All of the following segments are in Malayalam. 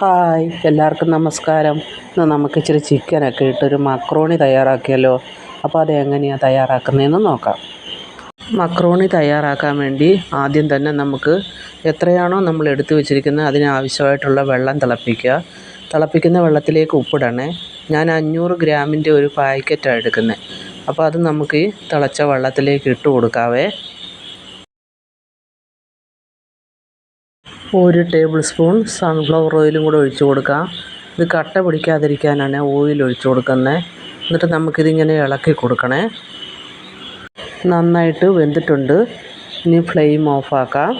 ഹായ് എല്ലാവർക്കും നമസ്കാരം. ഇന്ന് നമുക്ക് ഇച്ചിരി ചിക്കനൊക്കെ ഇട്ടൊരു മക്രോണി തയ്യാറാക്കിയല്ലോ. അപ്പോൾ അത് എങ്ങനെയാണ് തയ്യാറാക്കുന്നതെന്ന് നോക്കാം. മക്രോണി തയ്യാറാക്കാൻ വേണ്ടി ആദ്യം തന്നെ നമുക്ക് എത്രയാണോ നമ്മൾ എടുത്തു വെച്ചിരിക്കുന്നത് അതിനാവശ്യമായിട്ടുള്ള വെള്ളം തിളപ്പിക്കുക. തിളപ്പിക്കുന്ന വെള്ളത്തിലേക്ക് ഉപ്പിടണേ. ഞാൻ അഞ്ഞൂറ് ഗ്രാമിന്റെ ഒരു പാക്കറ്റാണ് എടുക്കുന്നത്. അപ്പോൾ അത് നമുക്ക് തിളച്ച വെള്ളത്തിലേക്ക് ഇട്ട് കൊടുക്കാവേ. ഒരു ടേബിൾ സ്പൂൺ സൺഫ്ലവർ ഓയിലും കൂടെ ഒഴിച്ച് കൊടുക്കാം. ഇത് കട്ട പിടിക്കാതിരിക്കാനാണ് ഓയിൽ ഒഴിച്ച് കൊടുക്കുന്നത്. എന്നിട്ട് നമുക്കിതിങ്ങനെ ഇളക്കി കൊടുക്കണേ. നന്നായിട്ട് വെന്തിട്ടുണ്ട്. ഇനി ഫ്ലെയിം ഓഫാക്കാം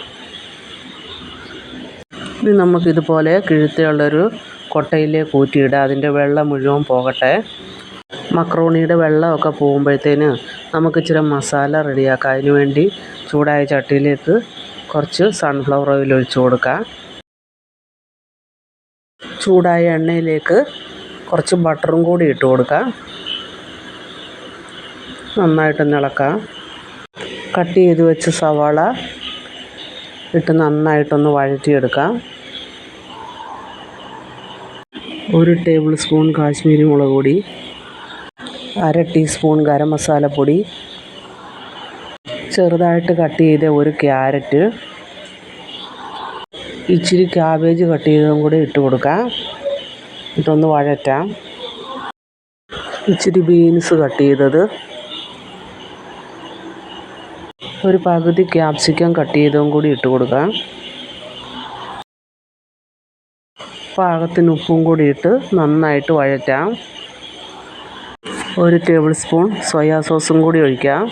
ഇനി നമുക്കിതുപോലെ കിഴുത്തിയുള്ളൊരു കൊട്ടയിലേക്ക് ഊറ്റിയിടാം. അതിന്റെ വെള്ളം മുഴുവൻ പോകട്ടെ. മക്രോണിയുടെ വെള്ളമൊക്കെ പോകുമ്പോഴത്തേന് നമുക്ക് ഇച്ചിരി മസാല റെഡിയാക്കാം അതിനുവേണ്ടി ചൂടായ ചട്ടിയിലേക്ക് കുറച്ച് സൺഫ്ലവർ ഓയിൽ ഒഴിച്ച് കൊടുക്കുക ചൂടായ എണ്ണയിലേക്ക് കുറച്ച് ബട്ടറും കൂടി ഇട്ട് കൊടുക്കുക നന്നായിട്ട് ഇളക്കാം. കട്ട് ചെയ്ത് വെച്ച സവാള ഇട്ട് നന്നായിട്ടൊന്ന് വഴറ്റിയെടുക്കാം. ഒരു ടേബിൾ സ്പൂൺ കാശ്മീരി മുളക് പൊടി അര ടീസ്പൂൺ ഗരം മസാലപ്പൊടി ചെറുതായിട്ട് കട്ട് ചെയ്ത ഒരു ക്യാരറ്റ് ഇച്ചിരി ക്യാബേജ് കട്ട് ചെയ്തതും കൂടി ഇട്ട് കൊടുക്കാം. ഇതൊന്ന് വഴറ്റാം. ഇച്ചിരി ബീൻസ് കട്ട് ചെയ്തത്. ഒരു പകുതി ക്യാപ്സിക്കം കട്ട് ചെയ്തതും കൂടി ഇട്ട് കൊടുക്കാം. പാകത്തിന് ഉപ്പും കൂടി ഇട്ട് നന്നായിട്ട് വഴറ്റാം. ഒരു ടേബിൾ സ്പൂൺ സോയാ സോസും കൂടി ഒഴിക്കാം.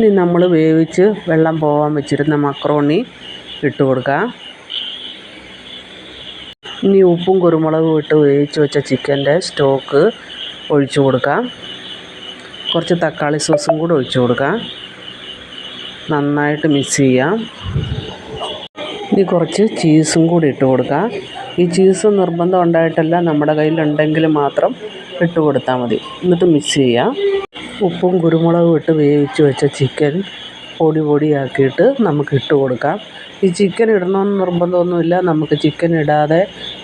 ഇനി നമ്മൾ വേവിച്ച് വെള്ളം പോകാൻ വെച്ചിരുന്ന മക്രോണി ഇട്ട് കൊടുക്കാം. ഇനി ഉപ്പും കുരുമുളകും ഇട്ട് വേവിച്ച് വെച്ച ചിക്കന്റെ സ്റ്റോക്ക് ഒഴിച്ചു കൊടുക്കാം. കുറച്ച് തക്കാളി സോസും കൂടെ ഒഴിച്ചു കൊടുക്കാം. നന്നായിട്ട് മിക്സ് ചെയ്യാം. ഇനി കുറച്ച് ചീസും കൂടി ഇട്ട് കൊടുക്കാം. ഈ ചീസ് നിർബന്ധം ഉണ്ടായിട്ടല്ല നമ്മുടെ കയ്യിലുണ്ടെങ്കിൽ മാത്രം ഇട്ട് കൊടുത്താൽ മതി. എന്നിട്ട് മിക്സ് ചെയ്യാം. ഉപ്പും കുരുമുളകും ഇട്ട് വേവിച്ച് വെച്ച ചിക്കൻ പൊടി പൊടിയാക്കിയിട്ട് നമുക്ക് ഇട്ട് കൊടുക്കാം. ഈ ചിക്കൻ ഇടണമെന്ന് നിർബന്ധമൊന്നുമില്ല. നമുക്ക് ചിക്കൻ ഇടാതെ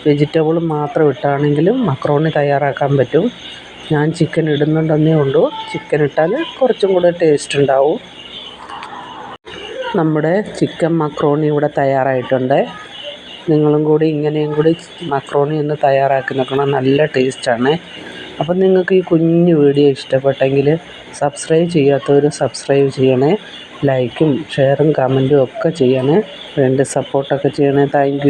വെജിറ്റബിൾ മാത്രം ഇട്ടാണെങ്കിലും മക്രോണി തയ്യാറാക്കാൻ പറ്റും. ഞാൻ ചിക്കൻ ഇടുന്നുണ്ടെന്നേ ഉള്ളൂ. ചിക്കൻ ഇട്ടാൽ കുറച്ചും കൂടെ ടേസ്റ്റ് ഉണ്ടാവും. നമ്മുടെ ചിക്കൻ മക്രോണി ഇവിടെ തയ്യാറായിട്ടുണ്ട്. നിങ്ങളും കൂടി ഇങ്ങനെയും കൂടി മക്രോണി ഒന്ന് തയ്യാറാക്കി നോക്കണം. നല്ല ടേസ്റ്റാണ് അപ്പം നിങ്ങൾക്ക് ഈ കുഞ്ഞു വീഡിയോ ഇഷ്ടപ്പെട്ടെങ്കിൽ സബ്സ്ക്രൈബ് ചെയ്യാത്തവർ സബ്സ്ക്രൈബ് ചെയ്യണേ. ലൈക്കും ഷെയറും കമന്റും ഒക്കെ ചെയ്യണേ. വേണ്ട സപ്പോർട്ടൊക്കെ ചെയ്യണേ. താങ്ക്